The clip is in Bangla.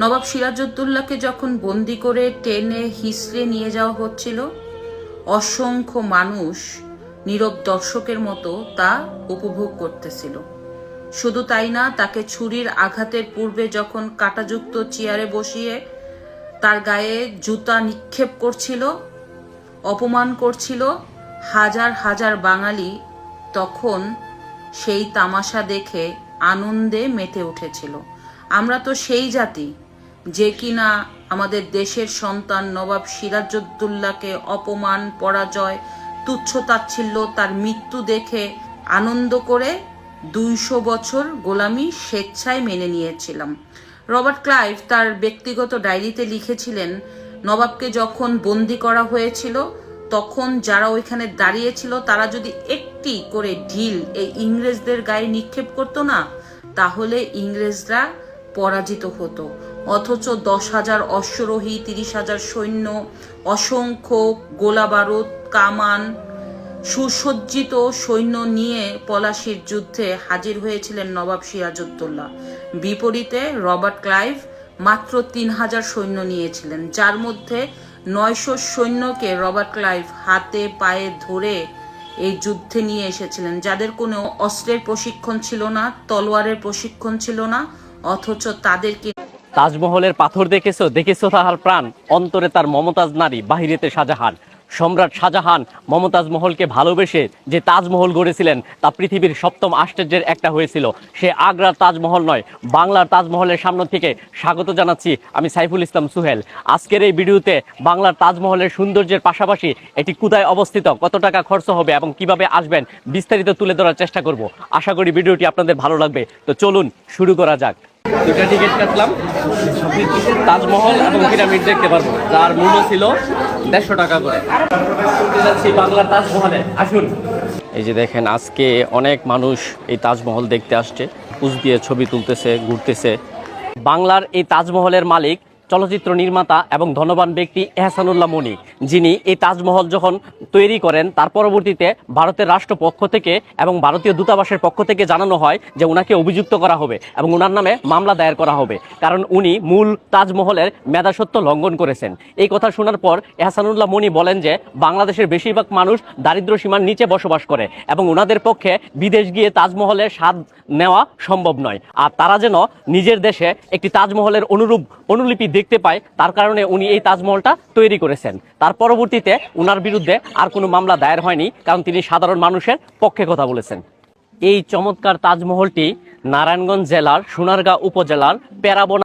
নবাব সিরাজউদ্দৌলাকে যখন বন্দি করে টেনে হিসড়ে নিয়ে যাওয়া হচ্ছিল, অসংখ্য মানুষ নীরব দর্শকের মতো তা উপভোগ করতেছিল। শুধু তাই না, তাকে ছুরির আঘাতের পূর্বে যখন কাটাযুক্ত চেয়ারে বসিয়ে তার গায়ে জুতা নিক্ষেপ করছিল, অপমান করছিল হাজার হাজার বাঙালি, তখন সেই তামাশা দেখে আনন্দে মেতে উঠেছিল। আমরা তো সেই জাতি যে কিনা আমাদের দেশের সন্তান নবাব সিরাজউদ্দৌলাকে অপমান, পরাজয়, তুচ্ছ তাচ্ছিল্য, তার মৃত্যু দেখে আনন্দ করে দুইশো বছর গোলামি স্বেচ্ছায় মেনে নিয়েছিলাম। রবার্ট ক্লাইভ তার ব্যক্তিগত ডায়েরিতে লিখেছিলেন, নবাবকে যখন বন্দি করা হয়েছিল, তখন যারা ওইখানে দাঁড়িয়েছিল, তারা যদি একটি করে ঢিল এই ইংরেজদের গায়ে নিক্ষেপ করতো না, তাহলে ইংরেজরা পরাজিত হতো। অথচ দশ হাজার অশ্বরোহী, তিরিশ হাজার সৈন্য, অসংখ্য গোলা বারুদ কামান, সুসজ্জিত সৈন্য নিয়ে পলাশির যুদ্ধে হাজির হয়েছিলেন নবাব সিরাজউদ্দৌলা। বিপরীতে রবার্ট ক্লাইভ মাত্র তিন হাজার সৈন্য নিয়েছিলেন, যার মধ্যে নয়শো সৈন্যকে রবার্ট ক্লাইভ হাতে পায়ে ধরে এই যুদ্ধে নিয়ে এসেছিলেন, যাদের কোনো অস্ত্রের প্রশিক্ষণ ছিল না, তলোয়ারের প্রশিক্ষণ ছিল না অথচ তাদেরকে তাজমহলের পাথর দেখেছ? দেখেছ তাহার প্রাণ? অন্তরে তার মমতাজ নারী, বাহিরেতে শাহজাহান। সম্রাট শাহজাহান মমতাজ মহলকে ভালোবেসে যে তাজমহল গড়েছিলেন, তা পৃথিবীর সপ্তম আশ্চর্যের একটা হয়েছিল। সে আগ্রার তাজমহল নয়, বাংলার তাজমহলের সামনে থেকে স্বাগত জানাচ্ছি আমি সাইফুল ইসলাম সুহেল। আজকের এই ভিডিওতে বাংলার তাজমহলের সৌন্দর্যের পাশাপাশি এটি কোথায় অবস্থিত, কত টাকা খরচ হবে এবং কীভাবে আসবেন, বিস্তারিত তুলে ধরার চেষ্টা করব। আশা করি ভিডিওটি আপনাদের ভালো লাগবে। তো চলুন শুরু করা যাক। দুটা টিকিট কাটলাম। তাজমহল এবং পিরামিড দেখতে পারব। যার মূল্য ছিল দেড়শো টাকা করে। যাচ্ছি বাংলার তাজমহলে। আসুন। এই যে দেখেন, আজকে অনেক মানুষ এই তাজমহল দেখতে আসছে। পুজ দিয়ে ছবি তুলতেছে, ঘুরতেছে। বাংলার এই তাজমহলের মালিক চলচ্চিত্র নির্মাতা এবং ধনবান ব্যক্তি এহসানুল্লাহ মনি, যিনি এই তাজমহল যখন তৈরি করেন, তার পরবর্তীতে ভারতের রাষ্ট্রপক্ষ থেকে এবং ভারতীয় দূতাবাসের পক্ষ থেকে জানানো হয় যে ওনাকে অভিযুক্ত করা হবে এবং ওনার নামে মামলা দায়ের করা হবে। কারণ উনি মূল তাজমহলের মেধাসত্ব লঙ্ঘন করেছেন। এই কথা শোনার পর এহসানুল্লাহ মনি বলেন যে, বাংলাদেশের বেশিরভাগ মানুষ দারিদ্র সীমার নিচে বসবাস করে এবং ওনাদের পক্ষে বিদেশ গিয়ে তাজমহলের স্বাদ নেওয়া সম্ভব নয়। আর তারা যেন নিজের দেশে একটি তাজমহলের অনুরূপ, অনুলিপি দেখতে পায়, তার কারণে উনি এই তাজমহলটা তৈরি করেছেন। তার পরবর্তীতে উনার বিরুদ্ধে আর কোনো মামলা দায়ের হয়নি, কারণ তিনি সাধারণ মানুষের পক্ষে কথা বলেছেন। এই চমৎকার তাজমহলটি নারায়ণগঞ্জ জেলার সোনারগাঁ উপজেলার পেরাবনা